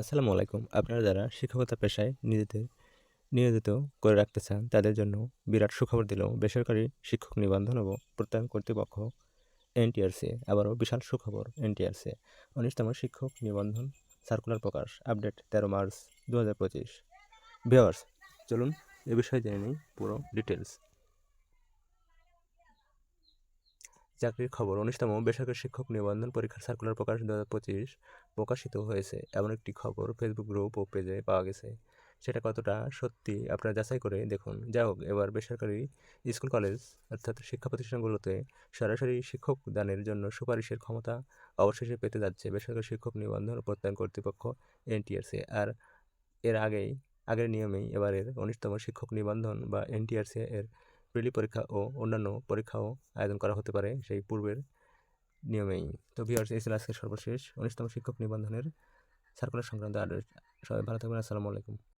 আসসালামু আলাইকুম। আপনারা যারা শিক্ষকতা পেশায় নিজেদের নিয়োজিত করে রাখতে চান, তাদের জন্য বিরাট সুখবর দিল বেসরকারি শিক্ষক নিবন্ধন ও প্রত্যয়ন কর্তৃপক্ষ এনটিআরসি। আবারও বিশাল সুখবর এনটিআরসি। উনিশতম শিক্ষক নিবন্ধন সার্কুলার প্রকাশ, আপডেট তেরো মার্চ দু হাজার পঁচিশ। ভিওয়ার্স চলুন এ বিষয়ে জেনে নিই পুরো ডিটেলস চাকরির খবর। উনিশতম বেসরকারি শিক্ষক নিবন্ধন পরীক্ষার সার্কুলার প্রকাশ দু পঁচিশ প্রকাশিত হয়েছে। এমন একটি খবর ফেসবুক গ্রুপ ও পেজে পাওয়া গেছে। সেটা কতটা সত্যি আপনারা যাচাই করে দেখুন। যাই হোক, এবার বেসরকারি স্কুল কলেজ অর্থাৎ শিক্ষা প্রতিষ্ঠানগুলোতে সরাসরি শিক্ষক দানের জন্য সুপারিশের ক্ষমতা অবশেষে পেতে যাচ্ছে বেসরকারি শিক্ষক নিবন্ধন প্রত্যয়ন কর্তৃপক্ষ এনটিআরসি। আর এর আগেই, আগের নিয়মেই এবারের উনিশতম শিক্ষক নিবন্ধন বা এনটিআরসি এর প্রিলি পরীক্ষা ও অন্যান্য পরীক্ষাও আয়োজন করা হতে পারে সেই পূর্বের নিয়মেই। তো ভিওর্স এই আজকের সর্বশেষ। উনিশতম শিক্ষক নিবন্ধনের সার্কুলার সংক্রান্ত আর সবাই ভালো থাকবেন। আসসালামু আলাইকুম।